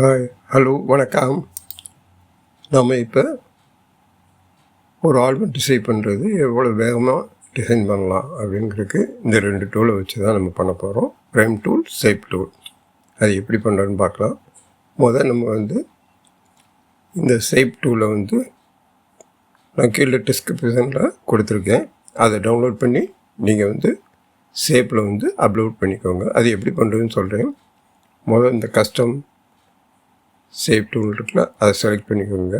Hi hello வணக்கம். நம்ம இப்போ ஒரு ஆல்பம் டிசைன் பண்ணுறது எவ்வளோ வேகமாக டிசைன் பண்ணலாம் அப்படிங்கிறதுக்கு இந்த ரெண்டு டூலை வச்சு தான் நம்ம பண்ண போகிறோம் ப்ரைம் டூல் ஷேப் டூல் அது எப்படி பண்ணுறதுன்னு பார்க்கலாம். முதல் நம்ம வந்து இந்த ஷேப் டூலை வந்து நான் கீழே டிஸ்கிரிப்ஷனில் கொடுத்துருக்கேன். அதை டவுன்லோட் பண்ணி நீங்கள் வந்து ஷேப்பில் வந்து அப்லோட் பண்ணிக்கோங்க. அது எப்படி பண்ணுறதுன்னு சொல்கிறேன் முதல் இந்த கஸ்டம் சேவ் டூல் இருக்குல்ல அதை செலக்ட் பண்ணிக்கோங்க.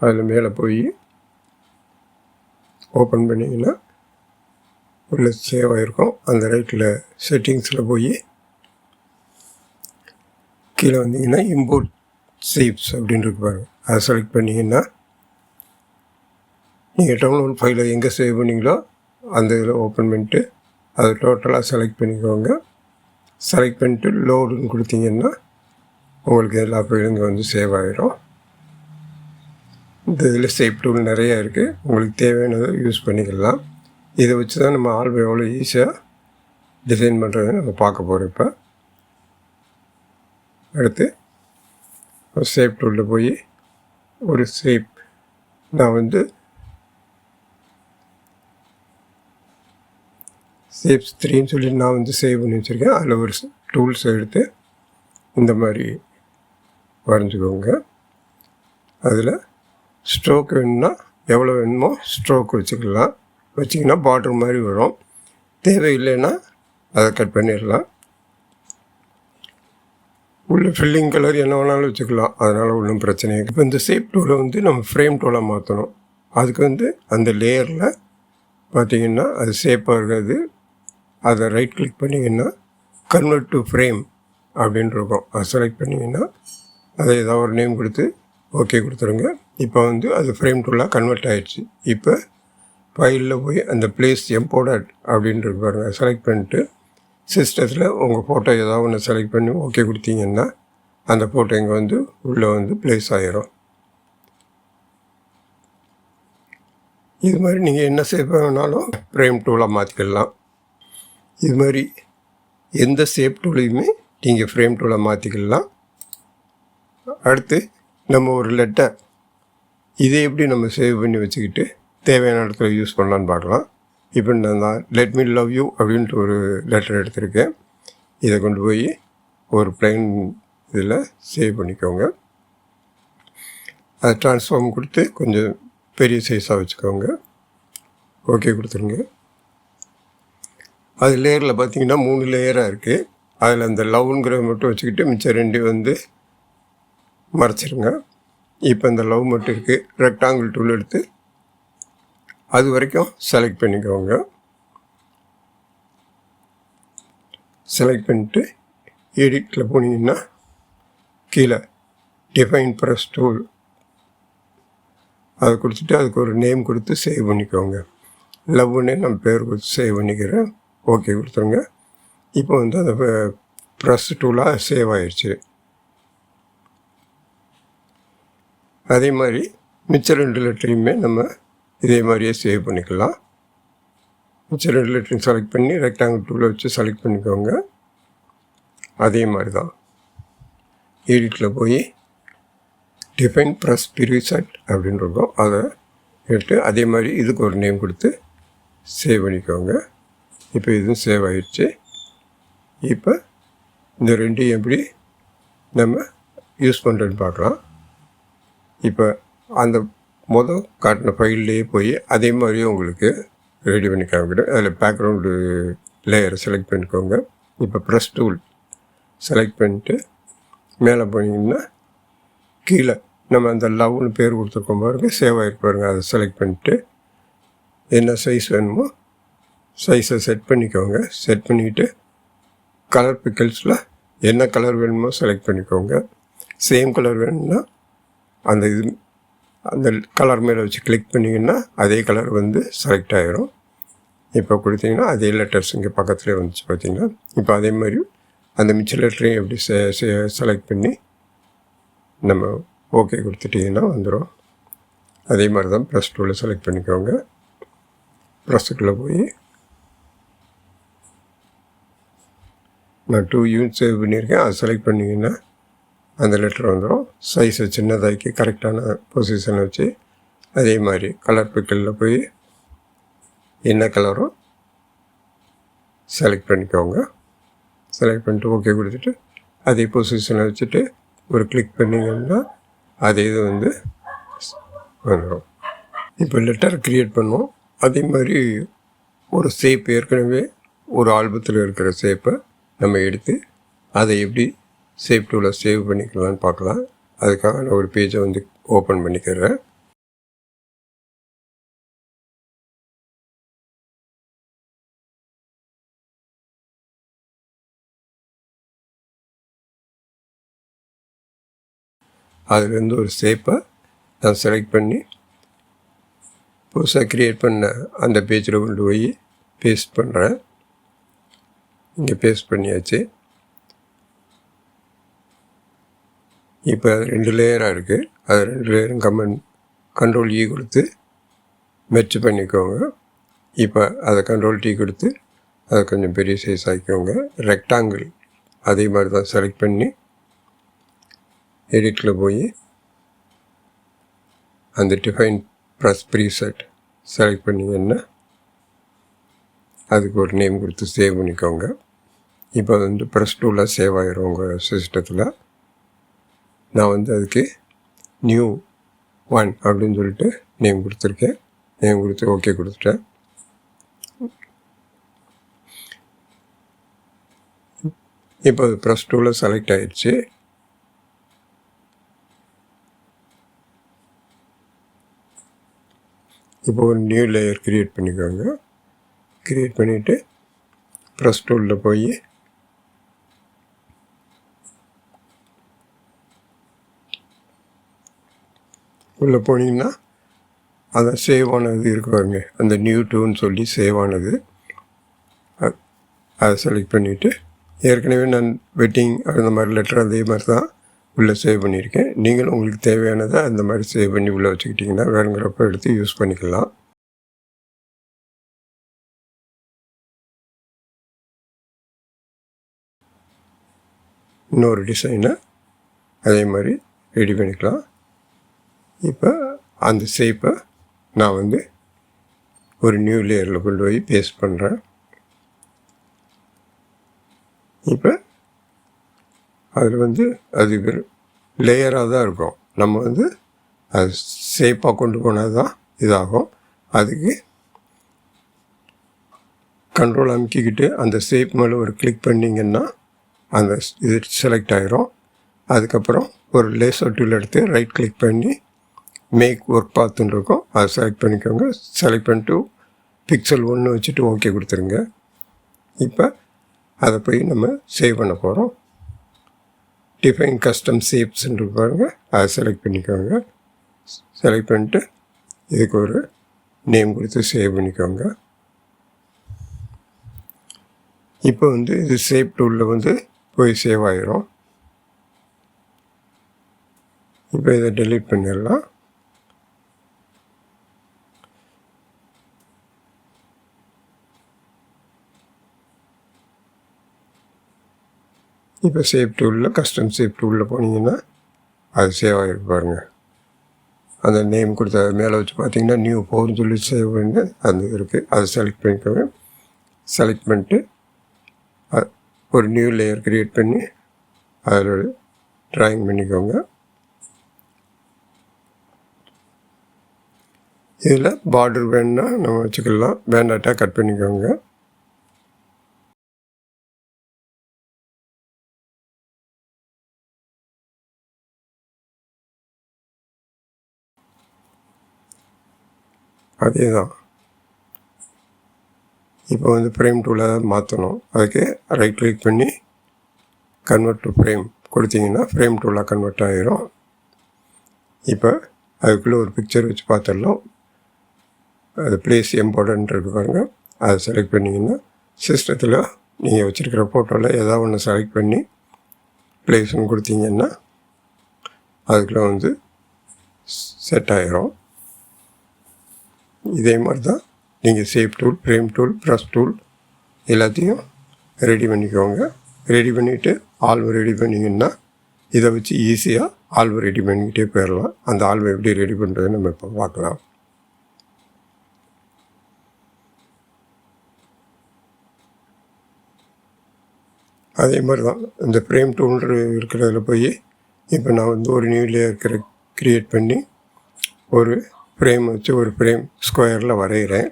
அதில் மேலே போய் ஓப்பன் பண்ணிங்கன்னா உள்ள சேவ் ஆகிருக்கும் அந்த ரைட்டில் செட்டிங்ஸில் போய் கீழே வந்தீங்கன்னா இம்போர்ட் சேவ்ஸ் அப்படின்னு இருக்கு பாருங்கள் அதை செலக்ட் பண்ணிங்கன்னா நீங்கள் டவுன்லோட் ஃபைலை எங்கே சேவ் பண்ணீங்களோ அந்த இதில் ஓப்பன் பண்ணிட்டு அதை டோட்டலாக செலக்ட் பண்ணிக்கோங்க. செலக்ட் பண்ணிட்டு லோடுன்னு கொடுத்தீங்கன்னா உங்களுக்கு எல்லா ஃபைலும் இங்கே வந்து சேவ் ஆகிரும் இந்த இதில் சேவ் டூல் நிறையா இருக்குது உங்களுக்கு தேவையானதை யூஸ் பண்ணிக்கலாம். இதை வச்சு தான் நம்ம ஆல்பம் எவ்வளோ ஈஸியாக டிசைன் பண்ணுறதுன்னு நம்ம பார்க்க போகிறோம் இப்போ. அடுத்து ஒரு சேப் டூலில் போய் ஒரு சேப் நான் வந்து சேப்ஸ் த்ரீன்னு சொல்லி நான் வந்து சேவ் பண்ணி வச்சுருக்கேன். அதில் ஒரு டூல்ஸ் எடுத்து இந்த மாதிரி வரைஞ்சிக்கோங்க. அதில் ஸ்ட்ரோக் வேணும்னா எவ்வளோ வேணுமோ ஸ்ட்ரோக் வச்சுக்கலாம். வச்சிங்கன்னா பார்டர் மாதிரி வரும். தேவை இல்லைன்னா அதை கட் பண்ணிடலாம். உள்ள ஃபில்லிங் கலர் என்ன வேணாலும் வச்சுக்கலாம். அதனால் ஒன்றும் பிரச்சனை இப்போ இந்த ஷேப் டூலை வந்து நம்ம ஃப்ரேம் டூலாக மாற்றணும் அதுக்கு வந்து அந்த லேயரில் பார்த்திங்கன்னா அது ஷேப்பாக இருக்காது. அதை ரைட் கிளிக் பண்ணிங்கன்னா கன்வெர்ட் டு ஃப்ரேம் அப்படின்னு இருக்கும். அதை செலக்ட் பண்ணிங்கன்னா அதை ஏதாவது ஒரு நேம் கொடுத்து ஓகே கொடுத்துருங்க. இப்போ வந்து அது ஃப்ரேம் டூலாக கன்வெர்ட் ஆகிடுச்சு இப்போ ஃபைலில் போய் அந்த பிளேஸ் எம்போர்டட் அப்படின்ட்டு பாருங்கள் செலக்ட் பண்ணிட்டு சிஸ்டத்தில் உங்கள் ஃபோட்டோ ஏதாவது ஒன்று செலக்ட் பண்ணி ஓகே கொடுத்தீங்கன்னா அந்த ஃபோட்டோ இங்கே வந்து உள்ளே வந்து ப்ளேஸ் ஆகிரும் இது மாதிரி நீங்கள் என்ன சேப் வேணாலும் ஃப்ரேம் டூலாக மாற்றிக்கலாம் இது மாதிரி எந்த ஷேப் டூலையுமே நீங்கள் ஃப்ரேம் டூலாக மாற்றிக்கலாம் அடுத்து நம்ம ஒரு லெட்டர் இதை எப்படி நம்ம சேவ் பண்ணி வச்சுக்கிட்டு தேவையான இடத்துல யூஸ் பண்ணலான்னு பார்க்கலாம். இப்போ நான் தான் லெட் மீ லவ் யூ அப்படின்ட்டு ஒரு லெட்டர் எடுத்திருக்கேன். இதை கொண்டு போய் ஒரு பிளைன் இதில் சேவ் பண்ணிக்கோங்க. அதை ட்ரான்ஸ்ஃபார்ம் கொடுத்து கொஞ்சம் பெரிய சைஸாக வச்சுக்கோங்க. ஓகே கொடுத்துருங்க. அது லேயரில் பார்த்தீங்கன்னா மூணு லேயராக இருக்குது அதில் அந்த லவ்ங்கிறத மட்டும் வச்சுக்கிட்டு மிச்சம் ரெண்டு வந்து மறைச்சிருங்க. இப்போ இந்த லவ் மட்டும் இருக்குது ரெக்டாங்கிள் டூல் எடுத்து அது வரைக்கும் செலக்ட் பண்ணிக்கோங்க. செலக்ட் பண்ணிட்டு எடிட்டில் போனீங்கன்னா கீழே டிஃபைன் ப்ரெஸ் டூல் அதை கொடுத்துட்டு அதுக்கு ஒரு நேம் கொடுத்து சேவ் பண்ணிக்கோங்க. லவ்னே நம்ம பேர் கொடுத்து சேவ் பண்ணிக்கிறேன். ஓகே கொடுத்துருங்க. இப்போ வந்து அந்த ப்ரெஸ் டூலாக சேவ் ஆயிடுச்சு. அதே மாதிரி மிச்ச ரெண்டு லெட்டரையுமே நம்ம இதே மாதிரியே சேவ் பண்ணிக்கலாம். மிச்ச ரெண்டு லெட்டரையும் செலக்ட் பண்ணி ரெக்டாங்கிள் டூவில் வச்சு செலக்ட் பண்ணிக்கோங்க. அதே மாதிரி தான் எடிட்டில் போய் டிஃபைன் ப்ரெஸ் பிரிசட் அப்படின்னு இருக்கும். அதை எடுத்து அதே மாதிரி இதுக்கு ஒரு நேம் கொடுத்து சேவ் பண்ணிக்கோங்க. இப்போ இதுவும் சேவ் ஆகிடுச்சு இப்போ இந்த ரெண்டையும் எப்படி நம்ம யூஸ் பண்ணுறேன்னு பார்க்கலாம். இப்போ அந்த மொதல் காட்டின ஃபைல்லையே போய் அதே மாதிரியே உங்களுக்கு ரெடி பண்ணி காமிக்கிறேன். அதில் பேக்ரவுண்டு லேயரை செலக்ட் பண்ணிக்கோங்க. இப்போ ப்ரெஸ் டூல் செலக்ட் பண்ணிட்டு மேலே போனீங்கன்னா கீழே நம்ம அந்த லவ்னு பேர் கொடுத்துருக்கோம் பாருங்க. சேவ் ஆகிருக்கு பாருங்கள் அதை செலக்ட் பண்ணிட்டு என்ன சைஸ் வேணுமோ சைஸை செட் பண்ணிக்கோங்க. செட் பண்ணிக்கிட்டு கலர் பிக்கல்ஸில் என்ன கலர் வேணுமோ செலக்ட் பண்ணிக்கோங்க. சேம் கலர் வேணும்னா அந்த இது அந்த கலர் மேலே வச்சு கிளிக் பண்ணிங்கன்னா அதே கலர் வந்து செலக்ட் ஆகிரும் இப்போ கொடுத்தீங்கன்னா அதே லெட்டர்ஸ் இங்கே பக்கத்துலேயே வந்துச்சு பார்த்தீங்கன்னா இப்போ அதே மாதிரி அந்த மிச்ச லெட்டரையும் எப்படி செலக்ட் பண்ணி நம்ம ஓகே கொடுத்துட்டிங்கன்னா வந்துடும் அதே மாதிரி தான் ப்ளஸ் டூவில் செலக்ட் பண்ணிக்கோங்க. ப்ளஸ்ஸுக்குள்ளே போய் நான் டூ யூனிட் சேவ் பண்ணியிருக்கேன். அதை செலக்ட் பண்ணிங்கன்னா அந்த லெட்டர் வந்துடும் சைஸை சின்னதாக்கி கரெக்டான பொசிஷனை வச்சு அதே மாதிரி கலர் பிக்கலில் போய் என்ன கலரும் செலக்ட் பண்ணிக்கோங்க. செலக்ட் பண்ணிட்டு ஓகே கொடுத்துட்டு அதே பொசிஷனை வச்சுட்டு ஒரு கிளிக் பண்ணிங்கன்னா அதே இது வந்து வந்துடும் இப்போ லெட்டர் க்ரியேட் பண்ணோம் அதே மாதிரி ஒரு ஷேப் ஏற்கனவே ஒரு ஆல்பத்தில் இருக்கிற ஷேப்பை நம்ம எடுத்து அதை எப்படி சேவ் டூவில் சேவ் பண்ணிக்கலாம்னு பார்க்கலாம். அதுக்காக நான் ஒரு பேஜை வந்து ஓப்பன் பண்ணிக்கிறேன். அதுலேருந்து ஒரு சேப்பை நான் செலக்ட் பண்ணி புதுசாக க்ரியேட் பண்ண அந்த பேஜில் கொண்டு போய் பேஸ்ட் பண்ணுறேன் இங்கே பேஸ்ட் பண்ணியாச்சு. இப்போ ரெண்டு லேயராக இருக்குது அது ரெண்டு லேயரும் கமெண்ட் கண்ட்ரோல் இ கொடுத்து மெர்ச் பண்ணிக்கோங்க. இப்போ அதை கண்ட்ரோல் டீ கொடுத்து அதை கொஞ்சம் பெரிய சைஸ் ஆக்கிக்கோங்க. ரெக்டாங்கிள் அதே மாதிரி தான் செலக்ட் பண்ணி எடிட்டில் போய் அந்த டிஃபைன் ப்ளஸ் ப்ரீசெட் செலக்ட் பண்ணிங்கன்னா அதுக்கு ஒரு நேம் கொடுத்து சேவ் பண்ணிக்கோங்க. இப்போ வந்து ப்ரெஸ் டூவில் சேவ் ஆகிரும் உங்கள் சிஸ்டத்தில் நான் வந்து அதுக்கு நியூ ஒன் அப்படின்னு சொல்லிட்டு நேம் கொடுத்துருக்கேன். நேம் கொடுத்து ஓகே கொடுத்துட்டேன். இப்போ அது ப்ரெஸ் டூவில் செலக்ட் ஆகிடுச்சு இப்போ ஒரு நியூ லேயர் க்ரியேட் பண்ணிக்கோங்க. க்ரியேட் பண்ணிவிட்டு ப்ரெஸ் டூலில் போய் உள்ளே போனீங்கன்னா அதை சேவ் ஆனது இருக்கு பாருங்க. அந்த நியூ டூன்னு சொல்லி சேவ் ஆனது அதை செலக்ட் பண்ணிவிட்டு ஏற்கனவே நான் வெட்டிங் அந்த மாதிரி லெட்டர் அதே மாதிரி தான் உள்ளே சேவ் பண்ணியிருக்கேன். நீங்களும் உங்களுக்கு தேவையானதை அந்த மாதிரி சேவ் பண்ணி உள்ளே வச்சுக்கிட்டிங்கன்னா வேணுங்கிறப்ப எடுத்து யூஸ் பண்ணிக்கலாம். இன்னொரு டிசைனை அதே மாதிரி ரெடி பண்ணிக்கலாம். இப்போ அந்த ஷேப்பை நான் வந்து ஒரு நியூ லேயரில் கொண்டு போய் பேஸ்ட் பண்ணுறேன் இப்போ அதில் வந்து அது லேயராக தான் இருக்கும். நம்ம வந்து அது ஷேப்பாக கொண்டு போனால் தான் இதாகும். அதுக்கு கண்ட்ரோல் அமுக்கிக்கிட்டு அந்த ஷேப் மேலே ஒரு கிளிக் பண்ணிங்கன்னா அந்த இது செலக்ட் ஆகிரும் அதுக்கப்புறம் ஒரு லேசர் டூல் எடுத்து ரைட் கிளிக் பண்ணி மேக் ஒர்க் பார்த்துன்னு இருக்கும். அதை செலக்ட் பண்ணிக்கோங்க. செலக்ட் பண்ணிட்டு பிக்சல் ஒன்று வச்சுட்டு ஓகே கொடுத்துருங்க. இப்போ அதை போய் நம்ம சேவ் பண்ண போகிறோம் டிஃபைன் கஸ்டம் ஷேப்ஸ்ன்னு பாருங்க. அதை செலக்ட் பண்ணிக்கோங்க. செலக்ட் பண்ணிட்டு இதுக்கு ஒரு நேம் கொடுத்து சேவ் பண்ணிக்கோங்க. இப்போ வந்து இது சேவ் டூலில் வந்து போய் சேவ் ஆயிரும். இப்போ இதை டெலீட் பண்ணிடலாம். இப்போ சேஃப் டூலில் கஸ்டம் சேஃப் டூலில் போனீங்கன்னா அது சேவ் ஆகிருக்கு பாருங்க. அந்த நேம் கொடுத்த மேலே வச்சு பார்த்தீங்கன்னா நியூ போர்னு சொல்லி சேவ் பண்ணி அந்த இருக்குது அதை செலக்ட் பண்ணிக்கோங்க. செலக்ட் பண்ணிட்டு ஒரு நியூ லேயர் க்ரியேட் பண்ணி அதில் ட்ராயிங் பண்ணிக்கோங்க. இதில் பார்டர் வேணுன்னா நம்ம வச்சுக்கலாம். வேண்டாட்டா கட் பண்ணிக்கோங்க. அதே தான் இப்போ வந்து ஃப்ரேம் டூவில் மாற்றணும் அதுக்கு ரைட் கிளிக் பண்ணி கன்வெர்ட் டு ஃப்ரேம் கொடுத்தீங்கன்னா ஃப்ரேம் டூவில் கன்வெர்ட் ஆகிரும் இப்போ அதுக்குள்ளே ஒரு பிக்சர் வச்சு பார்த்துடலாம் அது பிளேஸ் இம்பார்ட்டன்ட் இருக்கு பாருங்க. அதை செலக்ட் பண்ணிங்கன்னா சிஸ்டத்தில் நீங்கள் வச்சுருக்கிற ஃபோட்டோவில் ஏதாவது ஒன்று செலக்ட் பண்ணி பிளேஸ்னு கொடுத்தீங்கன்னா அதுக்குள்ளே வந்து செட் ஆயிரும். இதே மாதிரி தான் நீங்கள் shape tool frame tool brush tool எல்லாத்தையும் ரெடி பண்ணிக்கோங்க. ரெடி பண்ணிவிட்டு ஆல்வை ரெடி பண்ணிங்கன்னா இதை வச்சு ஈஸியாக ஆல்வை ரெடி பண்ணிக்கிட்டே போயிடலாம். அந்த ஆல்வை எப்படி ரெடி பண்ணுறதுன்னு நம்ம இப்போ பார்க்கலாம். அதே மாதிரி தான் இந்த ஃப்ரேம் டூல்ன்ற இருக்கிறதுல போய் இப்போ நான் வந்து ஒரு நியூ லேயர் க்ரியேட் பண்ணி ஒரு ஃப்ரேம் வச்சு ஒரு ஃப்ரேம் ஸ்கொயரில் வரைகிறேன்.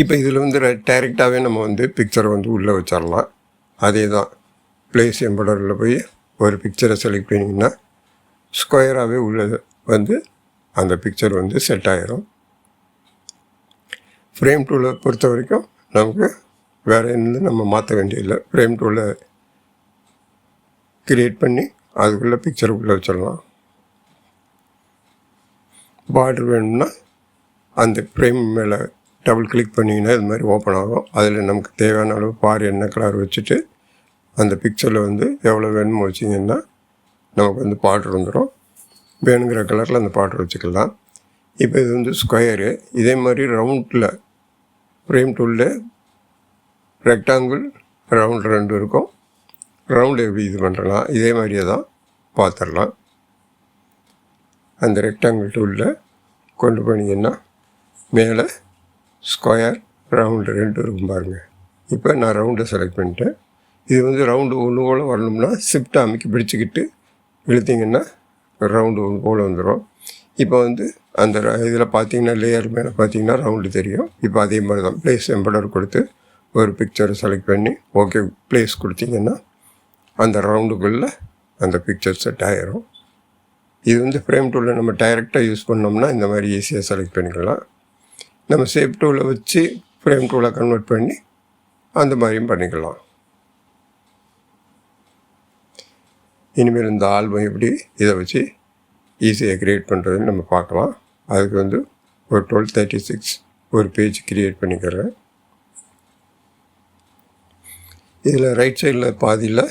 இப்போ இதில் வந்து டைரெக்டாகவே நம்ம வந்து பிக்சரை வந்து உள்ளே வச்சிடலாம் அதே தான் ப்ளேஸ் எம்படரில் போய் ஒரு பிக்சரை செலக்ட் பண்ணிங்கன்னா ஸ்கொயராகவே உள்ளது வந்து அந்த பிக்சர் வந்து செட் ஆகிரும் ஃப்ரேம் டூலை பொறுத்த வரைக்கும் நமக்கு வேறு எந்த நம்ம மாற்ற வேண்டியதில்லை. ஃப்ரேம் டூலை க்ரியேட் பண்ணி அதுக்குள்ளே பிக்சர் உள்ளே வச்சிடலாம் பார்டர் வேணும்னா அந்த ஃப்ரேம் மேலே டபுள் கிளிக் பண்ணிங்கன்னா இது மாதிரி ஓப்பன் ஆகும். அதில் நமக்கு தேவையான அளவு பார் என்ன கலர் வச்சுட்டு அந்த பிக்சரில் வந்து எவ்வளோ வேணுமோ வச்சிங்கன்னா நமக்கு வந்து பார்டர் வந்துடும் வேணுங்கிற கலரில் அந்த பார்டர் வச்சுக்கலாம். இப்போ இது வந்து ஸ்கொயரு இதே மாதிரி ரவுண்டில் ஃப்ரேம் டூலில் ரெக்டாங்கிள் ரவுண்ட் ரெண்டு இருக்கும். ரவுண்டு எப்படி இது பண்ணுறலாம் இதே மாதிரியே தான் பார்த்துடலாம் அந்த ரெக்டாங்கிள் டூலில் கொண்டு போனீங்கன்னா மேலே ஸ்கொயர் ரவுண்டு ரெண்டு இருக்கும் பாருங்கள் இப்போ நான் ரவுண்டை செலக்ட் பண்ணிட்டேன். இது வந்து ரவுண்டு ஒன்று போல் வரணும்னா ஷிஃப்ட் அமைக்கி பிடிச்சிக்கிட்டு இழுத்திங்கன்னா ரவுண்டு ஒன்று போல் வந்துடும் இப்போ வந்து அந்த இதில் பார்த்தீங்கன்னா லேயர் மேலே பார்த்தீங்கன்னா ரவுண்டு தெரியும். இப்போ அதே மாதிரி தான் ப்ளேஸ் எம்படர் கொடுத்து ஒரு பிக்சரை செலக்ட் பண்ணி ஓகே ப்ளேஸ் கொடுத்தீங்கன்னா அந்த ரவுண்டுக்குள்ளே அந்த பிக்சர் செட் ஆகிரும் இது வந்து ஃப்ரேம் டூலில் நம்ம டைரெக்டாக யூஸ் பண்ணோம்னா இந்த மாதிரி ஈஸியாக செலக்ட் பண்ணிக்கலாம். நம்ம சேப் டூலை வச்சு ஃப்ரேம் டூலை கன்வெர்ட் பண்ணி அந்த மாதிரியும் பண்ணிக்கலாம். இனிமேல் இந்த ஆல்பம் எப்படி இதை வச்சு ஈஸியாக க்ரியேட் பண்ணுறதுன்னு நம்ம பார்க்கலாம். அதுக்கு வந்து ஒரு டுவெல் தேர்ட்டி சிக்ஸ் ஒரு பேஜ் க்ரியேட் பண்ணிக்கிறேன். இதில் ரைட் சைடில் பாதியில்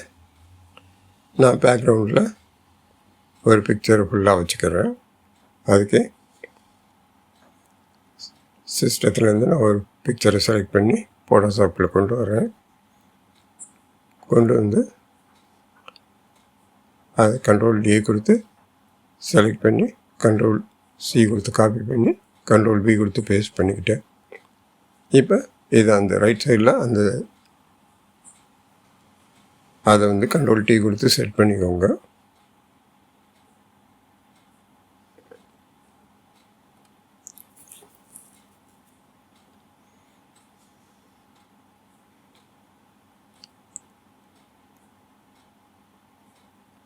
நான் பேக்ரவுண்டில் ஒரு பிக்சரை ஃபுல்லாக வச்சுக்கிறேன். அதுக்கு சிஸ்டத்துலேருந்து நான் ஒரு பிக்சரை செலக்ட் பண்ணி ஃபோட்டோஷாப்பில் கொண்டு வரேன். கொண்டு வந்து அதை கண்ட்ரோல் டி கொடுத்து செலக்ட் பண்ணி கண்ட்ரோல் சி கொடுத்து காப்பி பண்ணி கண்ட்ரோல் பி கொடுத்து பேஸ்ட் பண்ணிக்கிட்டேன். இப்போ இது அந்த ரைட் சைடில் அந்த அதை வந்து கண்ட்ரோல் டி கொடுத்து செட் பண்ணிக்கோங்க.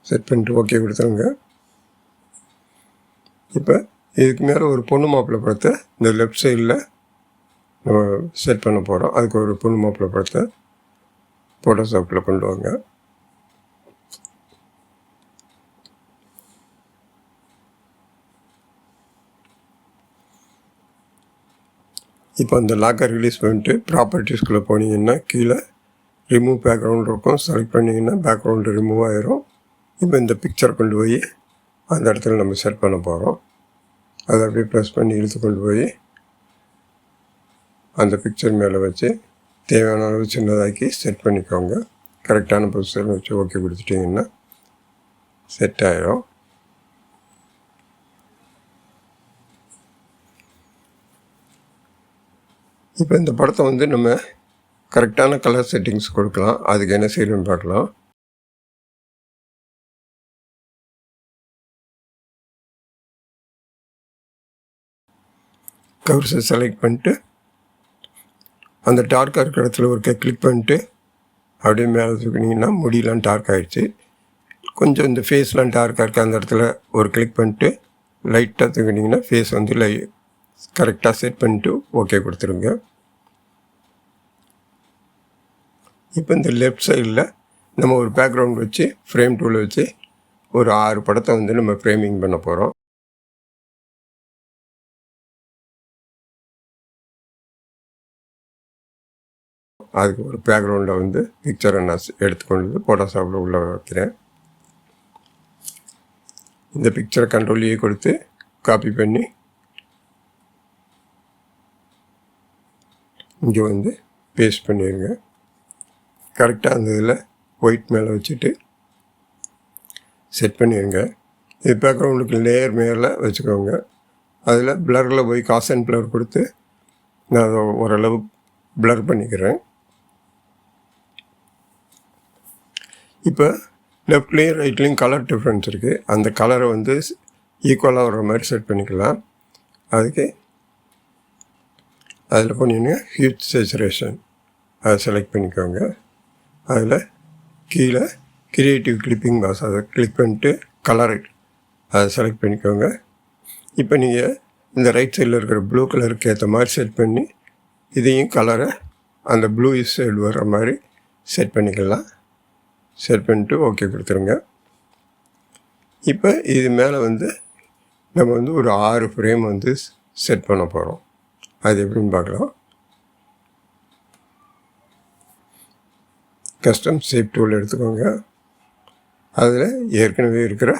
செட் பண்ணிட்டு ஓகே கொடுத்துருங்க இப்போ இதுக்கு மேலே ஒரு பொண்ணு மாப்பிள்ளை படத்தை இந்த லெஃப்ட் சைடில் நம்ம செட் பண்ண போகிறோம் அதுக்கு ஒரு பொண்ணு மாப்பிள்ளை படத்தை ஃபோட்டோஷாப்பில் கொண்டு வாங்க. இப்போ அந்த லாக்கர் ரிலீஸ் பண்ணிட்டு ப்ராப்பர்ட்டிஸ்குள்ளே போனீங்கன்னா கீழே ரிமூவ் பேக்ரவுண்ட் இருக்கும். செலக்ட் பண்ணிங்கன்னா பேக்ரவுண்டு ரிமூவ் ஆயிரும். இப்போ இந்த பிக்சர் கொண்டு போய் அந்த இடத்துல நம்ம செட் பண்ண போகிறோம் அதை அப்படியே ப்ரெஸ் பண்ணி இழுத்து கொண்டு போய் அந்த பிக்சர் மேலே வச்சு தேவையான அளவு சின்னதாக்கி செட் பண்ணிக்கோங்க. கரெக்டான பொசிஷன் வச்சு ஓகே கொடுத்துட்டிங்கன்னா செட் ஆகிடும் இப்போ இந்த படத்தை வந்து நம்ம கரெக்டான கலர் செட்டிங்ஸ் கொடுக்கலாம். அதுக்கு என்ன செய்யணும்னு பார்க்கலாம். கவர்ஸை செலக்ட் பண்ணிட்டு அந்த டார்க்காக இருக்கிற இடத்துல ஒரு கிளிக் பண்ணிட்டு அப்படியே மேலே தூக்கினீங்கன்னா முடியெலாம் டார்க் ஆகிடுச்சு கொஞ்சம் இந்த ஃபேஸ்லாம் டார்க்காக இருக்க அந்த இடத்துல ஒரு கிளிக் பண்ணிட்டு லைட்டாக தூக்கினீங்கன்னா ஃபேஸ் வந்து லை கரெக்டாக செட் பண்ணிட்டு ஓகே கொடுத்துருங்க. இப்போ இந்த லெஃப்ட் சைடில் நம்ம ஒரு பேக்ரவுண்ட் வச்சு ஃப்ரேம் டூவில் வச்சு ஒரு ஆறு படத்தை வந்து நம்ம ஃப்ரேமிங் பண்ண போகிறோம் அதுக்கு ஒரு பேக்ரவுண்டை வந்து பிக்சரை நான் எடுத்துக்கொண்டு வந்து ஃபோட்டோஷாப்பில் உள்ளே வைக்கிறேன். இந்த பிக்சரை கண்ட்ரோல்லையே கொடுத்து காப்பி பண்ணி இங்கே வந்து பேஸ்ட் பண்ணிடுங்க கரெக்டாக அந்த இதில் ஒயிட் மேலே வச்சுட்டு செட் பண்ணிடுங்க இது பேக்ரவுண்டுக்கு லேயர் மேலே வச்சுக்கோங்க. அதில் பிளரில் போய் காஸ் அண்ட் பிளர் கொடுத்து நான் அதை ஓரளவு பிளர் பண்ணிக்கிறேன். இப்போ லெஃப்ட்லேயும் ரைட்லேயும் கலர் டிஃப்ரென்ஸ் இருக்குது அந்த கலரை வந்து ஈக்குவலாக வர மாதிரி செட் பண்ணிக்கலாம். அதுக்கு அதில் போனீங்கன்னா ஹியூத் சேச்சுரேஷன் அதை செலக்ட் பண்ணிக்கோங்க. அதில் கீழே கிரியேட்டிவ் கிளிப்பிங் பாஸ் அதை கிளிக் பண்ணிட்டு கலர் அதை செலக்ட் பண்ணிக்கோங்க. இப்போ நீங்கள் இந்த ரைட் சைடில் இருக்கிற ப்ளூ கலருக்கு ஏற்ற மாதிரி செட் பண்ணி இதையும் கலரை அந்த ப்ளூ சைடு வர்ற மாதிரி செட் பண்ணிக்கலாம். செட் பண்ணிட்டு ஓகே கொடுத்துருங்க. இப்போ இது மேலே வந்து நம்ம வந்து ஒரு ஆறு ஃப்ரேம் வந்து செட் பண்ண போகிறோம் அது எப்படின்னு பார்க்கலாம். கஸ்டம் சேஃப் டூல் எடுத்துக்கோங்க. அதில் ஏற்கனவே இருக்கிற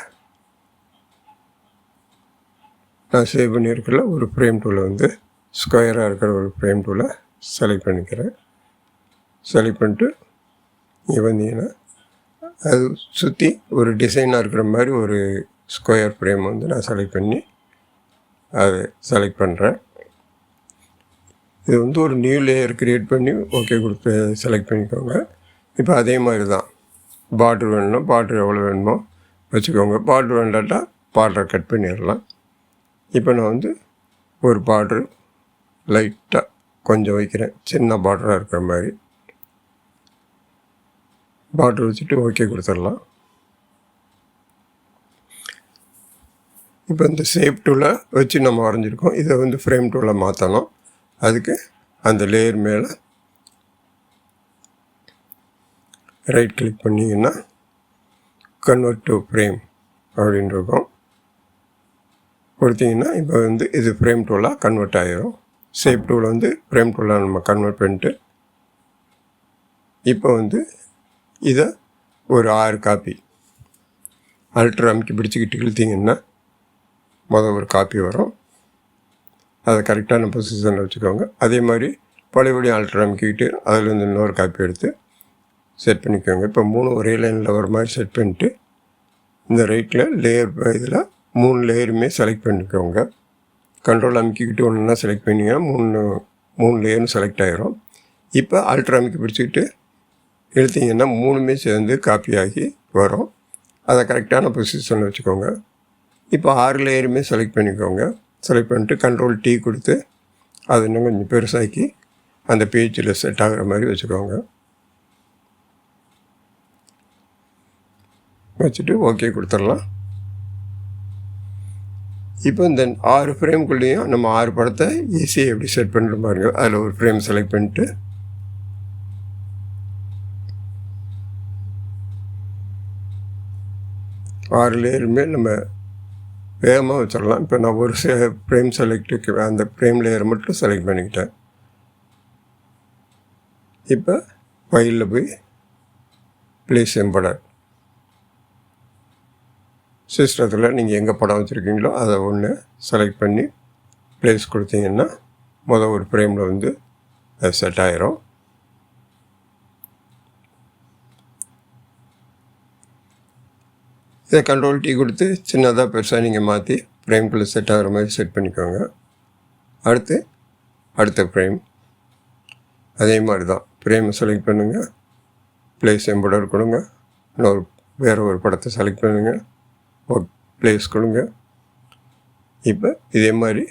நான் சேவ் பண்ணியிருக்கிற ஒரு ஃப்ரேம் டூலை வந்து ஸ்கொயராக இருக்கிற ஒரு ஃப்ரேம் டூலை செலக்ட் பண்ணிக்கிறேன். செலக்ட் பண்ணிட்டு இங்கே வந்தீங்கன்னா அது சுற்றி ஒரு டிசைனாக இருக்கிற மாதிரி ஒரு ஸ்கொயர் ஃப்ரேம் வந்து நான் செலக்ட் பண்ணி அதை செலக்ட் பண்ணுறேன் இது வந்து ஒரு நியூ லேயர் க்ரியேட் பண்ணி ஓகே கொடுத்து செலக்ட் பண்ணிக்கோங்க. இப்போ அதே மாதிரி தான் பாட்ரு வேணும்னா பாட்ரு எவ்வளோ வேணுமோ வச்சுக்கோங்க. பாட்ரு வேண்டாட்டா பார்டரை கட் பண்ணிடலாம். இப்போ நான் வந்து ஒரு பாட்ரு லைட்டாக கொஞ்சம் வைக்கிறேன். சின்ன பார்டராக இருக்கிற மாதிரி. பார்டர் வச்சுட்டு ஓகே கொடுத்துடலாம். இப்போ இந்த ஷேப் டூலை வச்சு நம்ம வரைஞ்சிருக்கோம். இதை வந்து ஃப்ரேம் டூவில் மாற்றணும் அதுக்கு அந்த லேயர் மேலே ரைட் கிளிக் பண்ணிங்கன்னா கன்வெர்ட் டு ஃப்ரேம் அப்படின்னு இருக்கும். கொடுத்தீங்கன்னா இப்போ வந்து இது ஃப்ரேம் டூலாக கன்வெர்ட் ஆகிரும் ஷேப் டூவில் வந்து ஃப்ரேம் டூலாக நம்ம கன்வெர்ட் பண்ணிட்டு இப்போ வந்து இதை ஒரு ஆறு காப்பி. அல்ட்ரா அமைக்கி பிடிச்சிக்கிட்டு இழுத்தீங்கன்னா மொதல் ஒரு காப்பி வரும். அதை கரெக்டான பொசிஷனில் வச்சுக்கோங்க. அதே மாதிரி பழையபடி அல்ட்ரா அமைக்கிக்கிட்டு அதுலேருந்து இன்னொரு காப்பி எடுத்து செட் பண்ணிக்கோங்க. இப்போ மூணு ஒரே லைனில் வர மாதிரி செட் பண்ணிட்டு இந்த ரைட்டில் லேயர் இதில் மூணு லேயருமே செலக்ட் பண்ணிக்கோங்க. கண்ட்ரோல் அமைக்கிக்கிட்டு ஒன்றுனா செலக்ட் பண்ணிங்கன்னா மூணு மூணு லேயரும் செலக்ட் ஆகிரும் இப்போ அல்ட்ரா அமைக்கி பிடிச்சிக்கிட்டு எடுத்திங்கன்னா மூணுமே சேர்ந்து காப்பியாகி வரும். அதை கரெக்டான பொசிஷனில் வச்சுக்கோங்க. இப்போ ஆறு லேயருமே செலக்ட் பண்ணிக்கோங்க. செலக்ட் பண்ணிட்டு கண்ட்ரோல் டீ கொடுத்து அது இன்னும் கொஞ்சம் பெருசாக்கி அந்த பேஜில் செட் ஆகிற மாதிரி வச்சுக்கோங்க. வச்சுட்டு ஓகே கொடுத்துடலாம். இப்போ இந்த ஆறு ஃப்ரேம்குள்ளேயும் நம்ம ஆறு படத்தை ஈஸியாக எப்படி செட் பண்ணுற பாருங்க அதில் ஒரு ஃப்ரேம் செலக்ட் பண்ணிட்டு ஆறு லேயருமே நம்ம வேகமாக வச்சிடலாம். இப்போ நான் ஒரு ஃப்ரேம் செலக்டுக்கு அந்த ஃப்ரேம் லேயர் மட்டும் செலக்ட் பண்ணிக்கிட்டேன். இப்போ ஃபைலில் போய் ப்ளேஸ் எம்படர் சிஸ்டத்தில் நீங்கள் எங்கே படம் வச்சுருக்கீங்களோ அதை ஒன்று செலக்ட் பண்ணி ப்ளேஸ் கொடுத்தீங்கன்னா மொதல் ஒரு ஃப்ரேமில் வந்து அது செட் ஆயிரும். இதை கண்ட்ரோல் டீ கொடுத்து சின்னதாக பெருசாக நீங்கள் மாற்றி ஃப்ரேம்குள்ளே செட் ஆகிற மாதிரி செட் பண்ணிக்கோங்க. அடுத்து அடுத்த ஃப்ரேம் அதே மாதிரி தான் ஃப்ரேமை செலக்ட் பண்ணுங்கள் ப்ளேஸ் எம்பர்டர் கொடுங்க. இன்னொரு வேறு ஒரு படத்தை செலக்ட் பண்ணுங்கள் ஒரு ப்ளேஸ் கொடுங்க. இப்போ இதே மாதிரி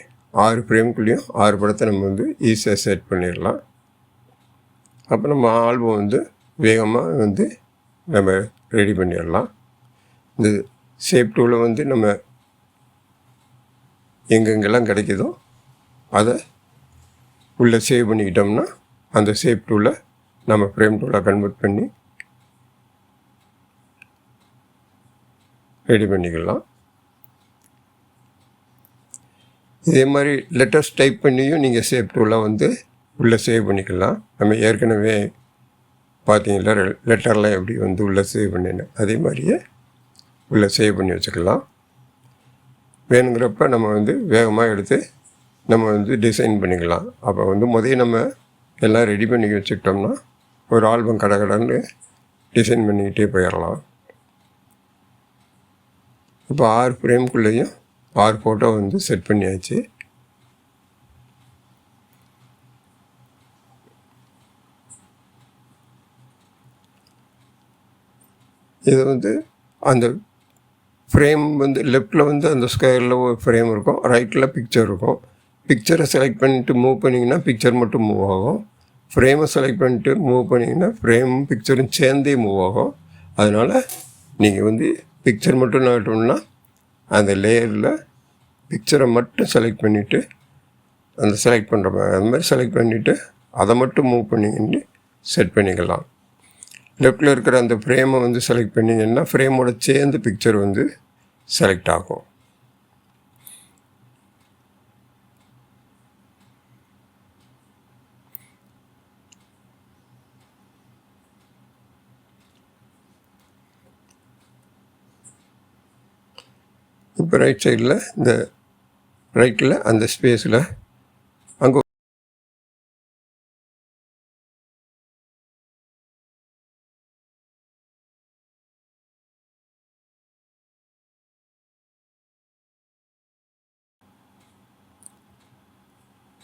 ஆறு ஃப்ரேம்குள்ளேயும் ஆறு படத்தை நம்ம வந்து ஈஸியாக செட் பண்ணிடலாம். அப்போ நம்ம ஆல்பம் வந்து வேகமாக வந்து நம்ம ரெடி பண்ணிடலாம். இந்த ஷேப் டூவில் வந்து நம்ம எங்கெங்கெல்லாம் கிடைக்குதோ அதை உள்ளே சேவ் பண்ணிக்கிட்டோம்னா அந்த ஷேப் டூவில் நம்ம ஃப்ரேம் டூவில் கன்வெர்ட் பண்ணி ரெடி பண்ணிக்கலாம். இதே மாதிரி லெட்டர்ஸ் டைப் பண்ணியும் நீங்கள் சேவ் டூவில் வந்து உள்ளே சேவ் பண்ணிக்கலாம். நம்ம ஏற்கனவே பார்த்தீங்களா லெட்டர்லாம் எப்படி வந்து உள்ளே சேவ் பண்ணினேன். அதே மாதிரியே உள்ளே சேவ் பண்ணி வச்சுக்கலாம். வேணுங்கிறப்ப நம்ம வந்து வேகமாக எடுத்து நம்ம வந்து டிசைன் பண்ணிக்கலாம். அப்போ வந்து முதல்ல நம்ம எல்லாம் ரெடி பண்ணி வச்சுக்கிட்டோம்னா ஒரு ஆல்பம் கடை கடன்னு டிசைன் பண்ணிக்கிட்டே போயிடலாம். இப்போ ஆறு ஃப்ரேம்குள்ளேயும் ஆறு ஃபோட்டோ வந்து செட் பண்ணியாச்சு. இது வந்து அந்த ஃப்ரேம் வந்து லெஃப்டில் வந்து அந்த ஸ்கொயரில் ஒரு ஃப்ரேம் இருக்கும். ரைட்டில் பிக்சர் இருக்கும். பிக்சரை செலக்ட் பண்ணிட்டு மூவ் பண்ணிங்கன்னா பிக்சர் மட்டும் மூவ் ஆகும். ஃப்ரேமை செலக்ட் பண்ணிட்டு மூவ் பண்ணிங்கன்னா ஃப்ரேமும் பிக்சரும் சேர்ந்தே மூவ் ஆகும். அதனால் நீங்கள் வந்து பிக்சர் மட்டும் நாட்டோம்னா அந்த லேயரில் பிக்சரை மட்டும் செலக்ட் பண்ணிவிட்டு அந்த செலக்ட் பண்ணுற மாதிரி அந்த மாதிரி செலக்ட் பண்ணிவிட்டு அதை மட்டும் மூவ் பண்ணிங்கன்னு செட் பண்ணிக்கலாம். லெஃப்டில் இருக்கிற அந்த ஃப்ரேமை வந்து செலக்ட் பண்ணிங்கன்னா ஃப்ரேமோட சேர்ந்து பிக்சர் வந்து செலக்ட் ஆகும். இப்போ ரைட் சைடில் இந்த ரைட்டில் அந்த ஸ்பேஸில்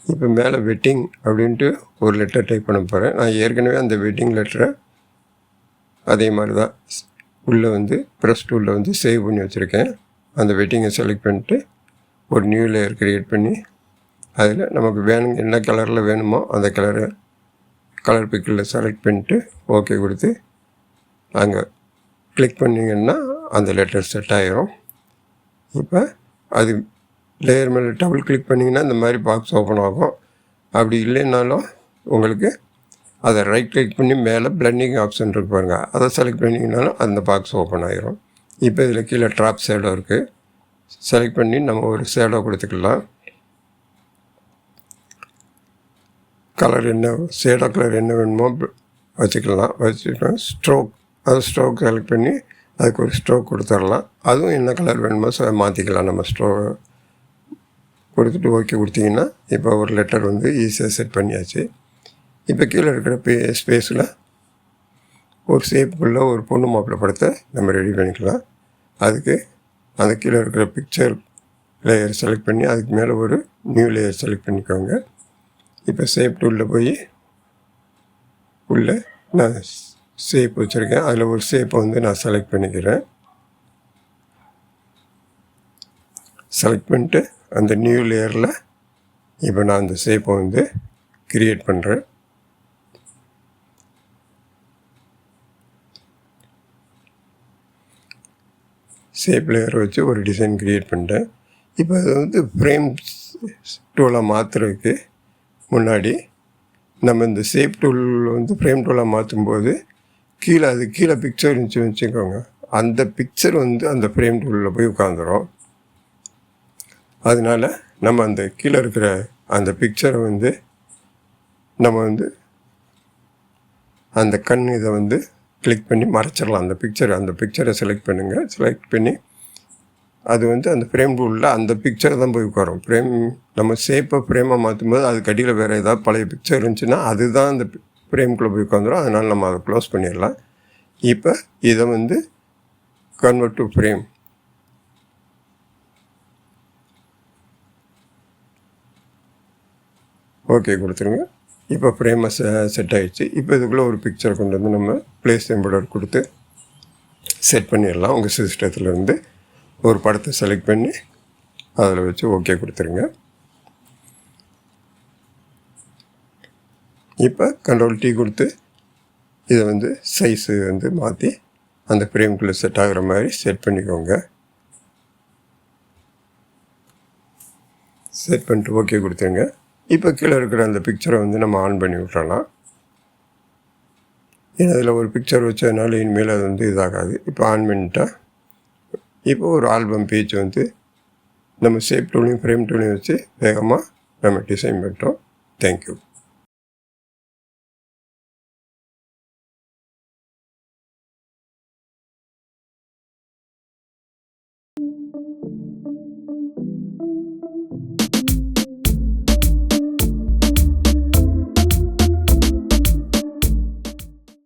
இப்போ மேலே வெட்டிங் அப்படின்ட்டு ஒரு லெட்டர் டைப் பண்ண போகிறேன். நான் ஏற்கனவே அந்த வெட்டிங் லெட்டரை அதே மாதிரி தான் உள்ளே வந்து ப்ரெஸ் டூலில் வந்து சேவ் பண்ணி வச்சுருக்கேன். அந்த வெட்டிங்கை செலக்ட் பண்ணிட்டு ஒரு நியூ லேயர் க்ரியேட் பண்ணி அதில் நமக்கு வேணுங்க என்ன கலரில் வேணுமோ அந்த கலரை கலர் பிக்கில் செலக்ட் பண்ணிட்டு ஓகே கொடுத்து அங்கே கிளிக் பண்ணிங்கன்னா அந்த லெட்டர் செட் ஆகிரும் இப்போ அது லேயர் மேலே டபுள் கிளிக் பண்ணிங்கன்னா இந்த மாதிரி பாக்ஸ் ஓப்பன் ஆகும். அப்படி இல்லைன்னாலும் உங்களுக்கு அதை ரைட் கிளிக் பண்ணி மேலே பிளண்டிங் ஆப்ஷன் இருக்கு பாருங்கள் அதை செலக்ட் பண்ணிங்கனாலும் அந்த பாக்ஸ் ஓப்பன் ஆகிரும் இப்போ இதில் கீழே ட்ராப் சேடோ இருக்குது செலக்ட் பண்ணி நம்ம ஒரு ஷேடோ கொடுத்துக்கலாம். கலர் என்ன ஷேடோ கலர் என்ன வேணுமோ வச்சுக்கலாம். வச்சுக்கலாம். ஸ்ட்ரோக் அது ஸ்ட்ரோக் செலக்ட் பண்ணி அதுக்கு ஒரு ஸ்ட்ரோக் கொடுத்துடலாம். அதுவும் என்ன கலர் வேணுமோ மாற்றிக்கலாம் நம்ம ஸ்ட்ரோ கொடுத்துட்டு ஓகே கொடுத்தீங்கன்னா இப்போ ஒரு லெட்டர் வந்து ஈஸியாக செட் பண்ணியாச்சு. இப்போ கீழே இருக்கிற பே ஸ்பேஸில் ஒரு ஷேப்புக்குள்ளே ஒரு பொண்ணு மாப்பிள்ளை படத்தை நம்ம ரெடி பண்ணிக்கலாம். அதுக்கு அந்த கீழே இருக்கிற பிக்சர் லேயர் செலக்ட் பண்ணி அதுக்கு மேலே ஒரு நியூ லேயர் செலக்ட் பண்ணிக்கோங்க. இப்போ ஷேப் டூலில் போய் உள்ளே நான் ஷேப் வச்சுருக்கேன். அதில் ஒரு ஷேப்பை வந்து நான் செலக்ட் பண்ணிக்கிறேன். செலக்ட் பண்ணிட்டு அந்த நியூ லேயரில் இப்போ நான் அந்த ஷேப்பை வந்து க்ரியேட் பண்ணுறேன் ஷேப் லேயர் வச்சு ஒரு டிசைன் க்ரியேட் பண்ணிட்டேன் இப்போ அது வந்து ஃப்ரேம் டூலாக மாற்றுறதுக்கு முன்னாடி நம்ம இந்த ஷேப் டூல் வந்து ஃப்ரேம் டூலாக மாற்றும்போது கீழே அது கீழே பிக்சர் இருந்துச்சு வச்சுக்கோங்க. அந்த பிக்சர் வந்து அந்த ஃப்ரேம் டூலில் போய் உட்காந்துரும் அதனால் நம்ம அந்த கீழே இருக்கிற அந்த பிக்சரை வந்து நம்ம வந்து அந்த கண் இதை வந்து கிளிக் பண்ணி மறைச்சிடலாம். அந்த பிக்சர் அந்த பிக்சரை செலக்ட் பண்ணுங்கள் செலக்ட் பண்ணி அது வந்து அந்த ஃப்ரேம் ரூலில் அந்த பிக்சரை தான் போய் உட்காரும். ஃப்ரேம் நம்ம ஷேப்பை ஃப்ரேமாக மாற்றும் போது அது கடியில் வேறு ஏதாவது பழைய பிக்சர் இருந்துச்சுன்னா அதுதான் அந்த ஃப்ரேம்குள்ளே போய் உட்காந்துரும். அதனால் நம்ம அதை க்ளோஸ் பண்ணிடலாம். இப்போ இதை வந்து கன்வெர்ட் டு ஃப்ரேம் ஓகே கொடுத்துருங்க. இப்போ ஃப்ரேமை செ செட் ஆகிடுச்சு இப்போ இதுக்குள்ளே ஒரு பிக்சர் கொண்டு வந்து நம்ம ப்ளேஸ் எம்பர்டர் கொடுத்து செட் பண்ணிடலாம். உங்கள் சிஸ்டத்துலேருந்து ஒரு படத்தை செலக்ட் பண்ணி அதில் வச்சு ஓகே கொடுத்துருங்க. இப்போ கண்ட்ரோல் டீ கொடுத்து இதை வந்து சைஸு வந்து மாற்றி அந்த ஃப்ரேம்குள்ளே செட் ஆகிற மாதிரி செட் பண்ணிக்கோங்க. செட் பண்ணிட்டு ஓகே கொடுத்துருங்க. இப்போ கீழே இருக்கிற அந்த பிக்சரை வந்து நம்ம ஆன் பண்ணி விட்றலாம் ஏன்னா அதில் ஒரு பிக்சர் வச்சதுனால இனிமேல் அது வந்து இதாகாது. இப்போ ஆன் பண்ணிட்டால் இப்போ ஒரு ஆல்பம் பேஜ் வந்து நம்ம ஷேப் டூலையும் ஃப்ரேம் டூலையும் வச்சு வேகமாக நம்ம டிசைன் பண்ணிட்டோம். தேங்க்யூ